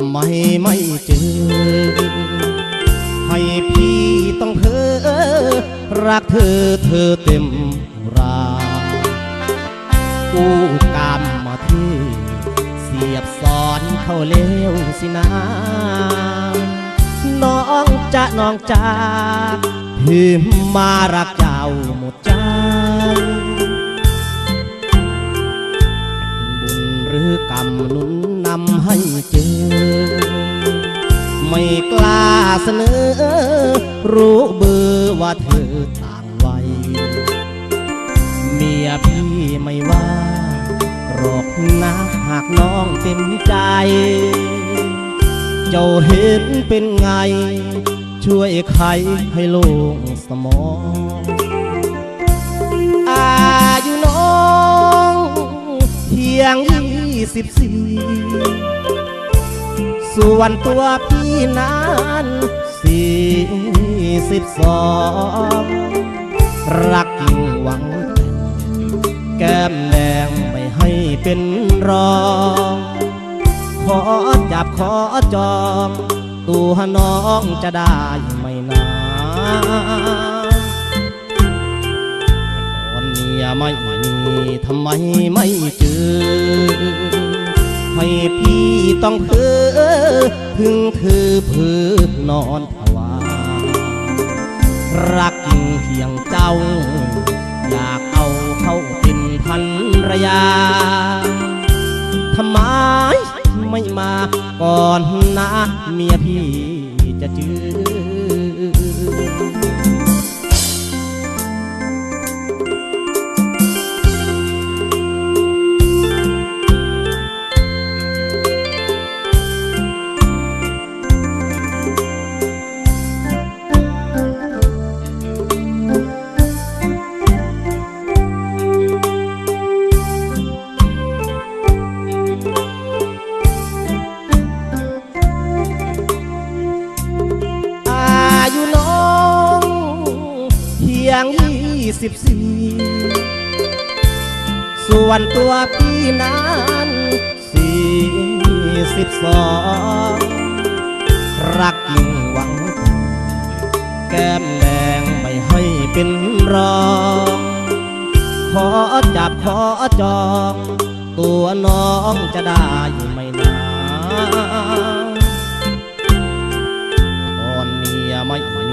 ทำไมไม่เจอ ให้พี่ต้องเพ้อรักเธอเธอเต็มรากู้กรรมมาเทเสียบสอนเข้าเลี้ยวสินะน้องจะน้องจากพี่มารักเจ้าหมดใจบุญหรือกรรมนุนน ไม่กล้าเสนอ รู้เบอร์ว่าเธอต่างวัยเมียพี่ไม่ว่าหรอกนะหากน้องเต็มใจ เจ้าเห็นเป็นไง ช่วยใครให้โล่งสมองอายุน้อง เพียงยี่สิบสี่ ส่วนตัวพี่นั้นสี่สิบสองรักยิ่งหวัง แก้มแดงไม่ให้เป็นรอง ขอจับขอจอง ตัวน้องจะได้ไม่นานตอนเมียไม่มีทำไมไม่เจอ ให้พี่ต้องเพ้อถึงเธอเพ้อนอนภาวารักจริงเพียงเจ้า อยากเอาเข้าเป็นพันรยาทำไมไม่มาก่อนนะเมียพี่จะจือ ยงยี่สิบสี่ส่วนตัวพี่นั้นสี่สิบสองรักยิ่งหวัง แก้มแดงไม่ให้เป็นรองขอจับขอจอง ตัวน้องจะได้ไม่นานตอนเมียไม่มี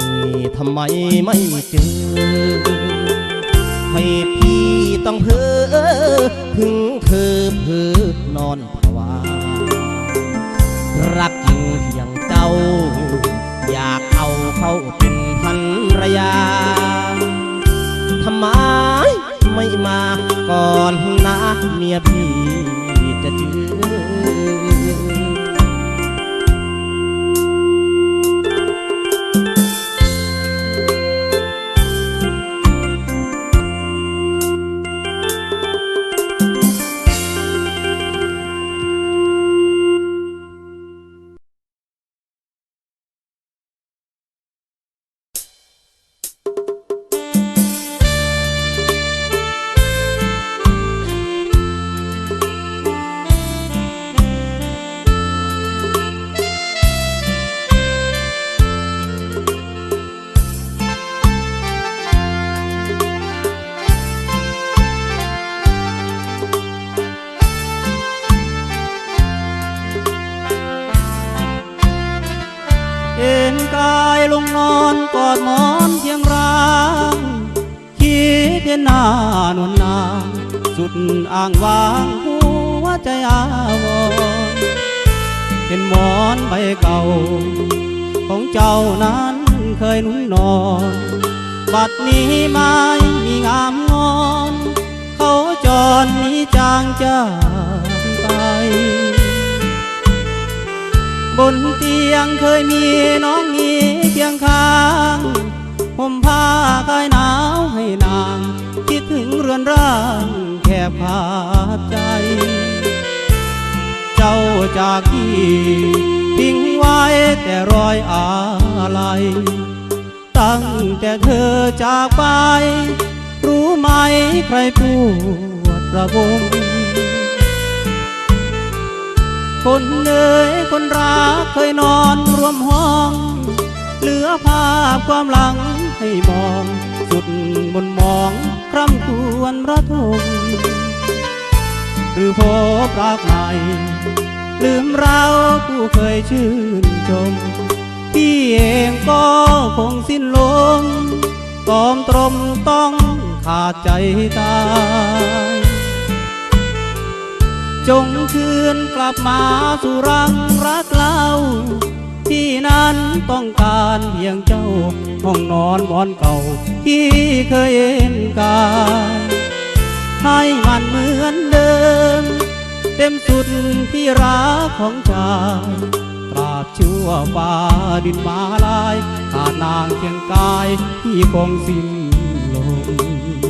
ทำไมไม่เจอ ให้พี่ต้องเพ้อถึงเธอเพ้อนอนภาวา รักจริงเพียงเจ้า อยากเอาเข้าเป็นพันรยาทำไมไม่มาก่อนนะเมียพี่ ดมอนเพียงร่างคิดเห็นหน้านวลนางสุดอ่างวางหัวใจอาวรเห็นมอนใบเก่า ของเจ้านั้นเคยนุ่นนอน บัดนี้ไม่มีงามงอน เขาจรนี้จางจากไปบนเตียงเคยมีน้องนี เคียงข้างผมผ้าคลายหนาวให้นาง คิดถึงเรือนร่างแคบขาดใจ เจ้าจากที่ทิ้งไว้แต่รอยอาลัยตั้งแต่เธอจากไป รู้ไหมใครปวดระบมคคนเอ่ยคนรักเคยนอนรวมห้อง เหลือภาพความหลังให้มอง สุดบนมองคร่ำควรระทมหรือพบรักใหม่ลืมเราผู้เคยชื่นชม พี่เองก็คงสิ้นลมตอมตรมต้องขาดใจตายจงคืนกลับมาสู่รังรักเรา ที่นั้นต้องการเพียงเจ้า ห้องนอนหมอนเก่า ที่เคยเห็นกายให้มันเหมือนเดิม เต็มสุดที่รักของชายตราบชั่วฟ้าดินมาลายขาดนางเคียงกายที่คงสิ้นลม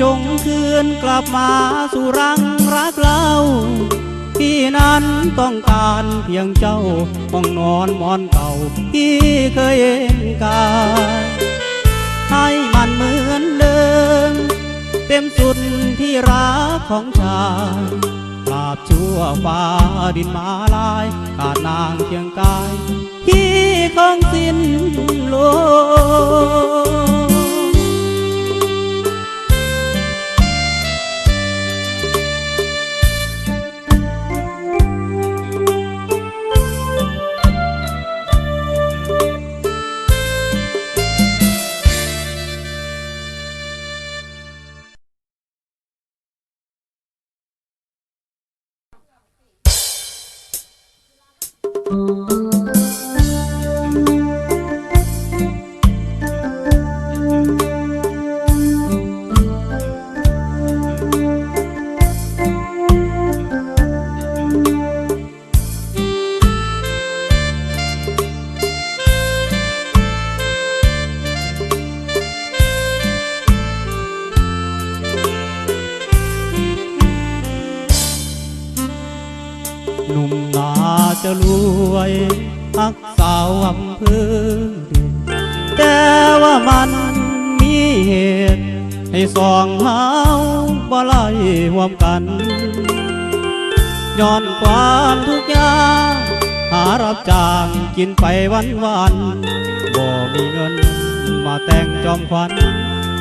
จงคืนกลับมาสู่รังรักเราที่นั้นต้องการเพียงเจ้าห้องนอนหมอนเก่าที่เคยเห็นกายให้มันเหมือนเดิมเต็มสุดที่รักของชายตราบชั่วฟ้าดินมาลายขาดนางเคียงกายที่คงสิ้นลม มันมีเหตุ ให้สองเฮาบ่ไล่หวมกันย้อนความทุกข์ยากหารับจ้างกินไปวันวันบ่มีเงินมาแต่งจอมควัน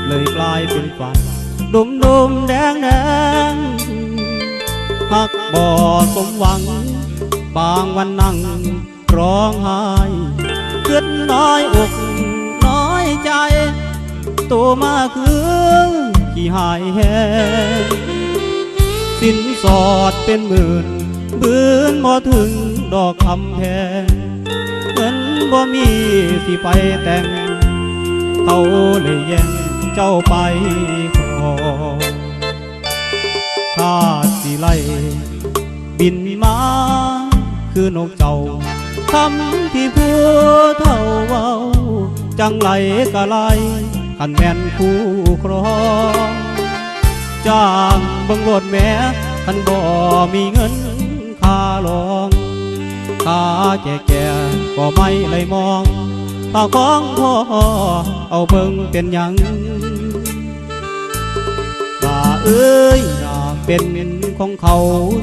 เลยกลายเป็นฝันดุมดุมแดงแดงๆพักบ่อสมหวัง บางวันนั่งร้องไห้เกิดน้อยอก โตมาคือขี้หายแหงสินสอดเป็นหมื่นบืนบ่ถึงดอกคำแพงเงินบ่มีสิไปแต่ง เขาเลยแย่งเจ้าไปขอข้าสิไล่บินมาคือนกเจ้าคำที่ผู้เท่าเว้าจังไหลกะไล ขันแม่นคู่ครองจ้างบิ่งรถแม่ขันบ่มีเงินค่าลองคาแก่แก่ก็ไม่เลยมองถ้าของพ่อเอาเบิ่งเป็นยังว่าเอ้ยอยากเป็นของเขา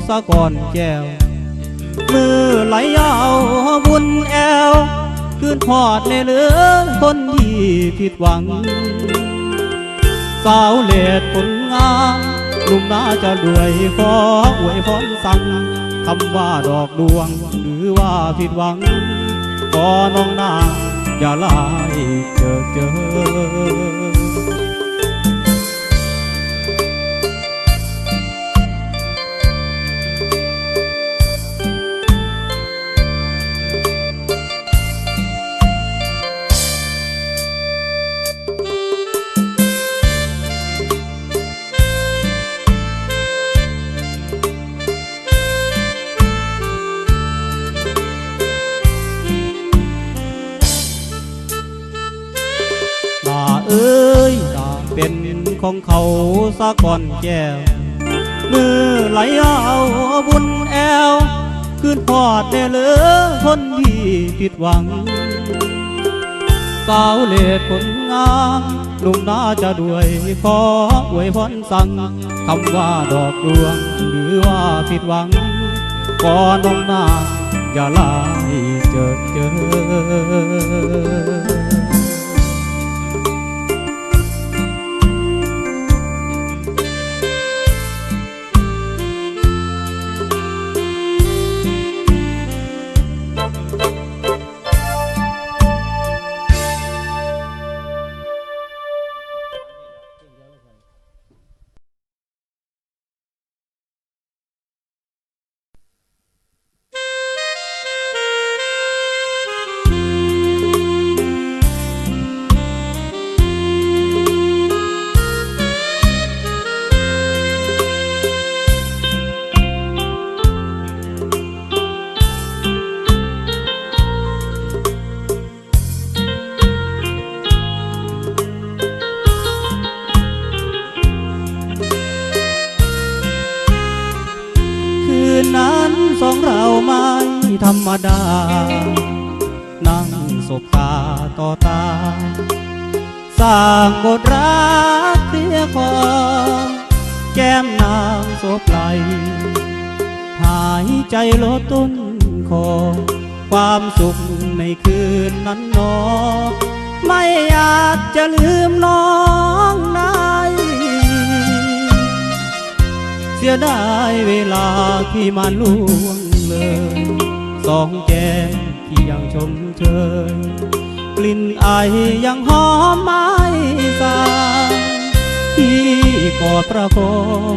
สะก่อนแก้วมือไหลยาวบุญแอว คืนพอดในเหลือคนที่ผิดหวัง สาวเลดผลงามหนุ่มน่าจะรวยขออวยพรสั่งคำว่าดอกดวง หรือว่าผิดหวังขอน้องนางอย่าลายเจอเจอ สะก่อนแก้ว มือไหลเอาบุญแอว ขึ้นพอดแน่เหลือคนที่ผิดหวังสาวเลดผลงามหนุ่มน่าจะด้วยขออวยพรสั่งคำว่าดอกดวง หรือว่าผิดหวังก่อน้องนาอย่าลายเจอเจอ ดา นั่งสบตาต่อตา สร้างบทรักเคลียคอแก้มนางโสบไหลหายใจลดต้นคอ ความสุขในคืนนั้นนอ ไม่อยาจจะลืมน้องนายเสียดายเวลาที่มาล่วงเลย สองแก้มที่ยังชมเชยกลิ่นไอยังหอมไม้สางที่กอดประคอง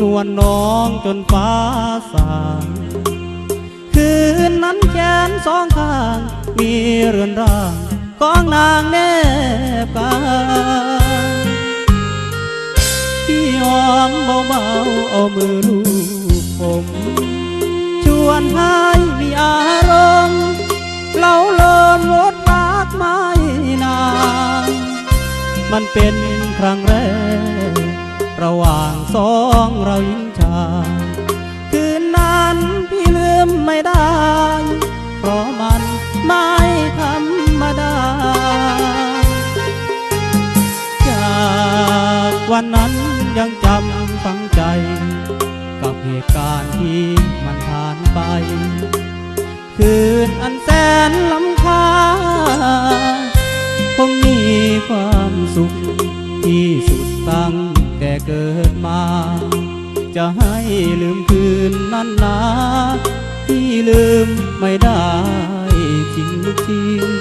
นวลน้องจนฟ้าสางคืนนั้นแขนสองข้าง มีเรือนร่างของนางแนบกายที่หอมเบาๆเอามือลูบผม ชวนให้ อารมณ์เล่าเลินวดรักไม่นาน มันเป็นครั้งแรก ระหว่างสองเราหญิงชา คืนนั้นพี่ลืมไม่ได้ เพราะมันไม่ธรรมดา จากวันนั้น ลืมคืนนั้นนาที่ลืมไม่ได้จริงๆ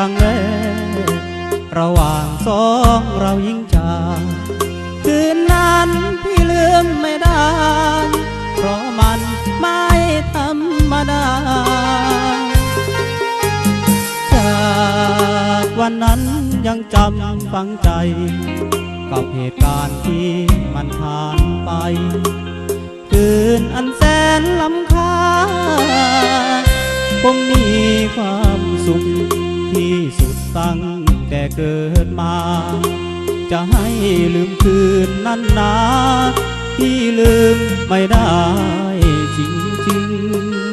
รั้งแรกระหว่างสองเรายิ่งชายคืนนั้นพี่ลืมไม่ได้ เพราะมันไม่ธรรมดา จากวันนั้นยังจำฝังใจ กับเหตุการณ์ที่มันผ่านไป คืนอันแสนลำคาผมมีความสุข ที่สุดตั้งแต่เกิดมา จะให้ลืมคืนนั้นนาที่ลืมไม่ได้จริงๆ